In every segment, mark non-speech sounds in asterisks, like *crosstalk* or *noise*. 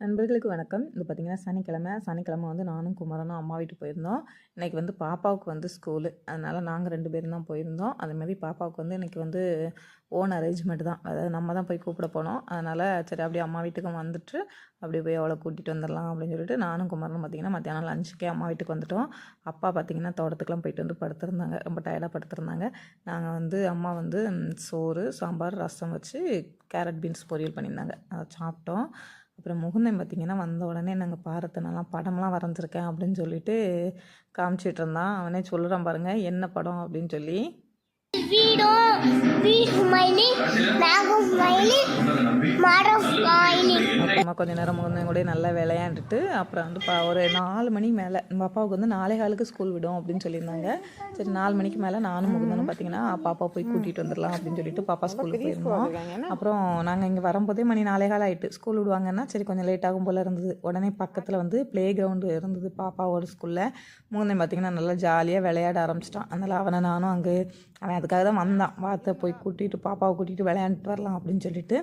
நண்பர்களுக்கு வணக்கம். இது பார்த்திங்கன்னா சனிக்கிழமை. சனிக்கிழமை வந்து நானும் குமரனும் அம்மா வீட்டுக்கு போயிருந்தோம். இன்றைக்கி வந்து பாப்பாவுக்கு வந்து ஸ்கூலு அதனால் நாங்கள் ரெண்டு பேரும் தான் போயிருந்தோம். அதுமாதிரி பாப்பாவுக்கு வந்து இன்றைக்கி வந்து ஓன் அரேஞ்ச்மெண்ட் தான். அதாவது நம்ம தான் போய் கூப்பிட போனோம். அதனால் சரி அப்படியே அம்மா வீட்டுக்கும் வந்துட்டு அப்படியே போய் அவளை கூட்டிகிட்டு வந்துடலாம் அப்படின்னு சொல்லிட்டு நானும் குமரனும் பார்த்திங்கன்னா மத்தியானம் லஞ்சுக்கே அம்மா வீட்டுக்கு வந்துட்டோம். அப்பா பார்த்திங்கன்னா தோட்டத்துக்குலாம் போயிட்டு வந்து படுத்திருந்தாங்க. ரொம்ப டயர்டாக படுத்திருந்தாங்க. நாங்கள் வந்து அம்மா வந்து சோறு சாம்பார் ரசம் வச்சு கேரட் பீன்ஸ் பொரியல் பண்ணியிருந்தாங்க. அதை சாப்பிட்டோம். அப்புறம் முகுந்தன் பார்த்திங்கன்னா வந்த உடனே நாங்கள் பாரத்தை நல்லா படம்லாம் வரைஞ்சிருக்கேன் அப்படின்னு சொல்லிட்டு காமிச்சிட்டு இருந்தான். அவனே சொல்லுறான் பாருங்க என்ன படம் அப்படின்னு சொல்லி. வீடும் வீடு ஸ்மைலி மேகம் ஸ்மைலி அப்புறமா கொஞ்சம் நேரம் முகுந்தன் கூட நல்லா விளையாண்டுட்டு அப்புறம் வந்து பா ஒரு நாலு மணி மேலே நம்ம அப்பாவுக்கு வந்து நாலே காலுக்கு ஸ்கூல் விடும் அப்படின்னு சொல்லியிருந்தாங்க. சரி நாலு மணிக்கு மேலே நானும் முகந்தனும் பார்த்தீங்கன்னா பாப்பா போய் கூட்டிகிட்டு வந்துடலாம் அப்படின்னு சொல்லிட்டு பாப்பா ஸ்கூலுக்கு போயிருந்தோம். அப்புறம் நாங்கள் இங்கே வரும்போதே மணி நாலே கால் ஆகிட்டு ஸ்கூல் விடுவாங்கன்னா சரி கொஞ்சம் லேட் ஆகும் போல் இருந்தது. உடனே பக்கத்தில் வந்து ப்ளே கிரவுண்டு இருந்தது பாப்பாவோட ஸ்கூலில் முகந்தன் பார்த்தீங்கன்னா நல்லா ஜாலியாக விளையாட ஆரம்பிச்சிட்டான். அதனால் அவனை நானும் அங்கே அவன் அதுக்காக தான் வந்தான். வார்த்தை போய் கூட்டிகிட்டு பாப்பாவை கூட்டிகிட்டு விளையாண்டுட்டு வரலாம் அப்படின்னு சொல்லிட்டு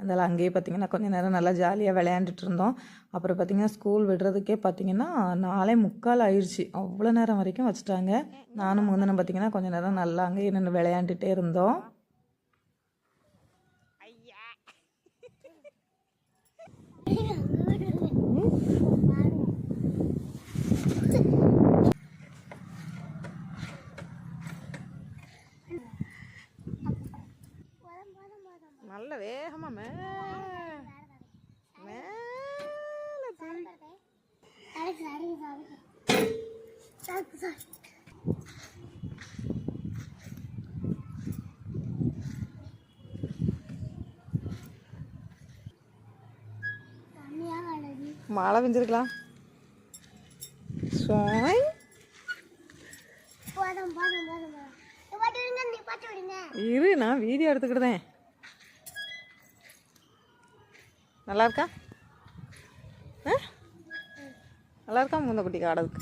அதனால் அங்கேயே பார்த்தீங்கன்னா கொஞ்ச நேரம் நல்லா ஜாலியாக விளையாண்டுட்டு இருந்தோம் அப்புறம் பார்த்தீங்கன்னா ஸ்கூல் விடுறதுக்கே பார்த்தீங்கன்னா நாளே முக்கால் ஆயிடுச்சு அவ்வளோ நேரம் வரைக்கும் வச்சுட்டாங்க. நானும் முந்தின பார்த்தீங்கன்னா கொஞ்ச நேரம் நல்லா அங்கேயே நின்று விளையாண்டுட்டே இருந்தோம். நீ பாட்டு விடுங்க இரு நான் வீடியோ எடுத்துக்கிட்டேன் நல்லா இருக்கா? நல்லா இருக்கா முந்த குட்டி காடதுக்கு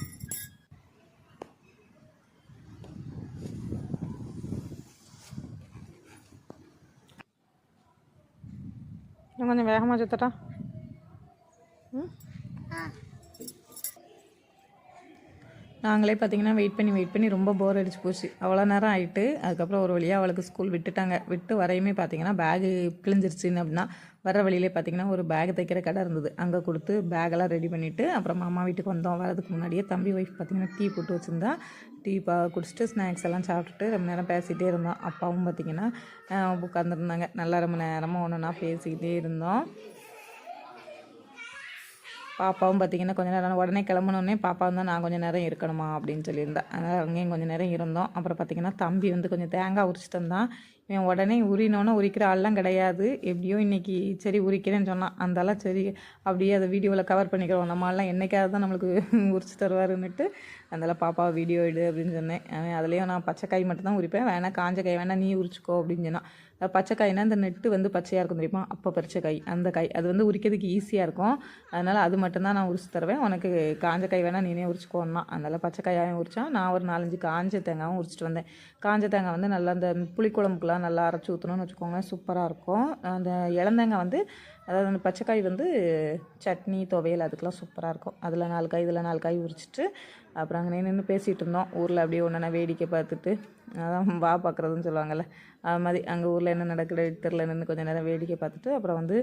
இன்னும் கொஞ்சம் வேகமாக சுத்தட்டா நாங்களே பார்த்தீங்கன்னா வெயிட் பண்ணி வெயிட் பண்ணி ரொம்ப போர் அடிச்சு போச்சு. அவ்வளோ நேரம் ஆயிட்டு அதுக்கப்புறம் ஒரு வழியாக அவளுக்கு ஸ்கூல் விட்டுட்டாங்க. விட்டு வரையுமே பார்த்தீங்கன்னா பேகு கிழிஞ்சிருச்சுன்னு அப்படின்னா வர வழியிலே பார்த்தீங்கன்னா ஒரு பேக் தைக்கிற கடை இருந்தது. அங்கே கொடுத்து பேக்கெல்லாம் ரெடி பண்ணிவிட்டு அப்புறம் மாமா வீட்டுக்கு வந்தோம். வரதுக்கு முன்னாடியே தம்பி ஒய்ஃப் பார்த்தீங்கன்னா டீ போட்டு வச்சுருந்தா. டீ பா குடிச்சிட்டு ஸ்நாக்ஸ் எல்லாம் சாப்பிட்டுட்டு ரொம்ப நேரம் பேசிகிட்டே இருந்தோம். அப்பாவும் பார்த்தீங்கன்னா உட்காந்துருந்தாங்க நல்லா ரொம்ப நேரமாக ஒன்றுனா ஒன்றா பேசிக்கிட்டே இருந்தோம். பாப்பாவும் பார்த்தீங்கன்னா கொஞ்ச நேரம் உடனே கிளம்பணுன்னே பாப்பா வந்து நான் கொஞ்சம் நேரம் இருக்கணுமா? அப்படின்னு சொல்லியிருந்தேன் அதனால் அங்கேயும் கொஞ்சம் நேரம் இருந்தோம். அப்புறம் பார்த்தீங்கன்னா தம்பி வந்து கொஞ்சம் தேங்காய் உரிச்சிட்டு இருந்தான் இவன் உடனே உரினோன்னு உரிக்கிற ஆள்லாம் கிடையாது. எப்படியோ இன்னைக்கு சரி உரிக்கிறேன்னு சொன்னான். அந்தாலாம் சரி அப்படியே அதை வீடியோவில் கவர் பண்ணிக்கிறோம். நம்ம ஆள்லாம் என்னைக்காவது தான் நம்மளுக்கு *laughs* உரிச்சு தருவாருன்னுட்டு அதனால் பாப்பாவை வீடியோ எடு அப்படின்னு சொன்னேன். அவன் அதுலேயும் நான் பச்சை காய் மட்டும் தான் உரிப்பேன். வேணா காஞ்ச காய் வேணா நீ உரிச்சுக்கோ அப்படின்னு சொன்னான். பச்சைக்காய்னா பச்சை இந்த நெட்டு வந்து பச்சையாக இருக்கும் தெரியுமா? அப்போ பறிச்ச காய். அந்த காய். அது வந்து உரிக்கிறதுக்கு ஈஸியாக இருக்கும். அதனால் அது மட்டும்தான் நான் உரிச்சு தருவேன். உனக்கு காஞ்ச காய் வேணால் நீனே உரிச்சுக்கோன்னா. அதனால் பச்சை காயாகவும் உரித்தான் நான் ஒரு நாலஞ்சு காஞ்ச தேங்காயும் உரிச்சிட்டு வந்தேன். காஞ்ச தேங்காய் வந்து நல்லா அந்த புளிக்குழம்புக்குலாம் நல்லா அரைச்சி ஊற்றணும்னு வச்சுக்கோங்க சூப்பராக இருக்கும். அந்த இளந்தேங்காய் வந்து அதாவது அந்த பச்சைக்காய் வந்து சட்னி துவையல் அதுக்கெலாம் சூப்பராக இருக்கும். அதில் நாலு காய் இதில் நாலு காய் உரிச்சிட்டு அப்புறம் அங்கே நின்று பேசிகிட்டு இருந்தோம் ஊரில் அப்படியே ஒன்றா வேடிக்கை பார்த்துட்டு அதான் வா பார்க்குறதுன்னு சொல்லுவாங்கள்ல அது மாதிரி அங்கே ஊரில் என்ன நடக்குது தெருல நின்று கொஞ்சம் நேரம் வேடிக்கை பார்த்துட்டு அப்புறம் வந்து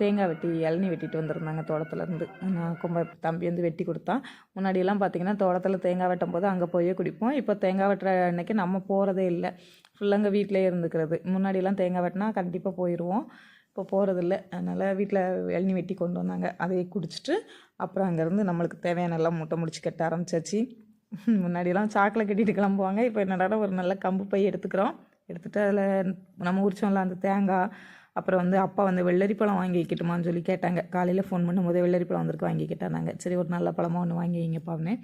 தேங்காய் வெட்டி இளநி வெட்டிட்டு வந்திருந்தாங்க தோட்டத்துலேருந்து நான் கும்ப தம்பி வந்து வெட்டி கொடுத்தான். முன்னாடியெல்லாம் பார்த்தீங்கன்னா தோட்டத்தில் தேங்காய் வெட்டும் போது அங்கே போய் குடிப்போம். இப்போ தேங்காய் வெட்டுற அன்னைக்கு நம்ம போகிறதே இல்லை. ஃபுல்லாக வீட்டிலே இருந்துக்கிறது. முன்னாடியெல்லாம் தேங்காய் வெட்டினா கண்டிப்பாக போயிடுவோம் இப்போ போகிறதில்ல அதனால் வீட்டில் இளநி வெட்டி கொண்டு வந்தாங்க. அதையே குடிச்சிட்டு அப்புறம் அங்கேருந்து நம்மளுக்கு தேவையான எல்லாம் மூட்டை முடிச்சு கட்ட ஆரம்பிச்சாச்சு. முன்னாடியெல்லாம் சாக்கில் கட்டிட்டு கிளம்புவாங்க. இப்போ என்னடா ஒரு நல்ல கம்பு பை எடுத்துக்கிறோம். எடுத்துகிட்டு அதில் நம்ம உரிச்சோம்ல அந்த தேங்காய். அப்புறம் வந்து அப்பா வந்து வெள்ளரி பழம் வாங்கி வைக்கட்டுமான்னு சொல்லி கேட்டாங்க. காலையில் ஃபோன் பண்ணும்போது வெள்ளரி பழம் வந்திருக்கு வாங்கி கேட்டாங்க. சரி ஒரு நல்ல பழமாக ஒன்று வாங்கி வைங்கப்பான்னு.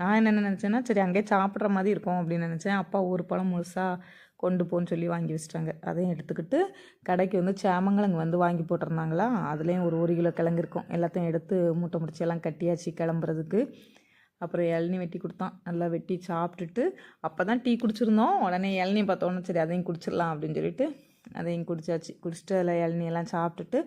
நான் என்ன நினச்சேன்னா சரி அங்கேயே சாப்பிட்ற மாதிரி இருக்கும் அப்படின்னு நினச்சேன். அப்பா ஒரு பழம் முழுசாக கொண்டு போன்னு சொல்லி வாங்கி வச்சிட்டாங்க. அதையும் எடுத்துக்கிட்டு கடைக்கு வந்து சேமங்கிழங்கு வந்து வாங்கி போட்டிருந்தாங்களா? அதுலேயும் ஒரு ஒரு கிலோ கிழங்கு இருக்கும். எல்லாத்தையும் எடுத்து மூட்டை முடிச்செல்லாம் கட்டியாச்சு கிளம்புறதுக்கு. அப்புறம் இளநி வெட்டி கொடுத்தான். நல்லா வெட்டி சாப்பிட்டுட்டு அப்போ தான் டீ குடிச்சிருந்தோம். உடனே இளநி பார்த்தோன்னே சரி அதையும் குடிச்சிடலாம் அப்படின்னு சொல்லிட்டு அதையும் குடிச்சாச்சு. குடிச்சிட்டு அதில் இளநியெல்லாம் சாப்பிட்டுட்டு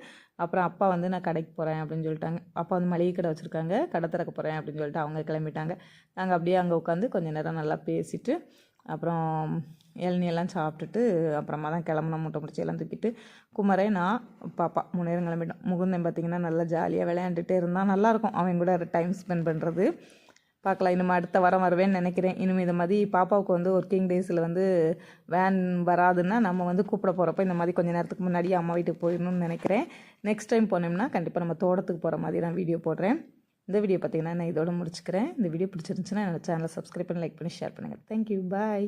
அப்புறம் அப்பா வந்து நான் கடைக்கு போகிறேன் அப்படின்னு சொல்லிட்டாங்க. அப்பா வந்து மளிகை கடை வச்சுருக்காங்க. கடை திறக்க போகிறேன் அப்படின்னு சொல்லிட்டு அவங்க கிளம்பிட்டாங்க. நாங்கள் அப்படியே அங்கே உட்காந்து கொஞ்ச நேரம் நல்லா பேசிவிட்டு அப்புறம் இளநியெல்லாம் சாப்பிட்டுட்டு அப்புறமா தான் கிளம்புனோம். மூட்டை முடிச்சு எல்லாம் தூக்கிட்டு. குமரே நான் பாப்பா மூணு நேரம் கிளம்பிட்டோம். முகுந்தன் பார்த்திங்கன்னா நல்லா ஜாலியாக விளையாண்டுட்டே இருந்தால் நல்லாயிருக்கும் அவன் கூட டைம் ஸ்பெண்ட் பண்ணுறது பார்க்கலாம். இனிமேல் அடுத்த வாரம் வருவேன்னு நினைக்கிறேன். இனிமேல் இந்த மாதிரி பாப்பாவுக்கு வந்து ஒர்க்கிங் டேஸில் வந்து வேன் வராதுன்னா நம்ம வந்து கூப்பிட போகிறப்ப இந்த மாதிரி கொஞ்சம் நேரத்துக்கு முன்னாடியே அம்மா வீட்டுக்கு போயிடணும்னு நினைக்கிறேன். நெக்ஸ்ட் டைம் போனோம்னா கண்டிப்பாக நம்ம தோட்டத்துக்கு போகிற மாதிரி நான் வீடியோ போடுறேன். இந்த வீடியோ பார்த்தீங்கன்னா நான் இதோட முடிச்சுக்கிறேன். இந்த வீடியோ பிடிச்சிருந்துச்சுன்னா என்னோட சேனலை சப்ஸ்கிரைப் பண்ணி லைக் பண்ணி ஷேர் பண்ணுங்கள் தேங்க்யூ பாய்